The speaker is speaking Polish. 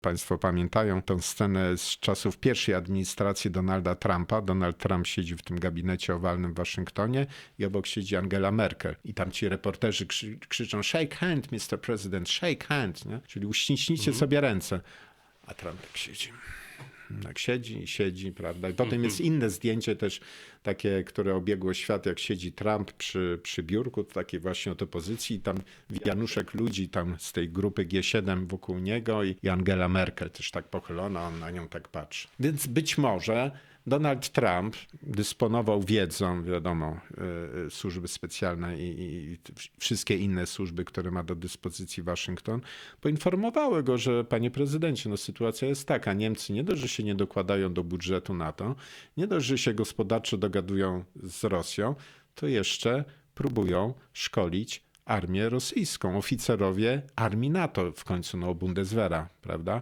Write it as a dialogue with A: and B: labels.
A: Państwo pamiętają tę scenę z czasów pierwszej administracji Donalda Trumpa. Donald Trump siedzi w tym gabinecie owalnym w Waszyngtonie i obok siedzi Angela Merkel. I tam ci reporterzy krzy, krzyczą shake hand, Mr. President, shake hand, nie? czyli uściśnijcie sobie ręce. A Trump tak siedzi. Tak siedzi i siedzi, prawda? I potem jest inne zdjęcie też takie, które obiegło świat, jak siedzi Trump przy, przy biurku, takiej właśnie oto pozycji i tam wianuszek ludzi tam z tej grupy G7 wokół niego i, Angela Merkel też tak pochylona, on na nią tak patrzy. Więc być może Donald Trump dysponował wiedzą, wiadomo, y, służby specjalne i, i wszystkie inne służby, które ma do dyspozycji Waszyngton, poinformowały go, że panie prezydencie, no sytuacja jest taka, Niemcy nie dość, że się nie dokładają do budżetu NATO, nie dość, że się gospodarczo dogadują z Rosją, to jeszcze próbują szkolić armię rosyjską, oficerowie armii NATO w końcu, no Bundeswehra, prawda?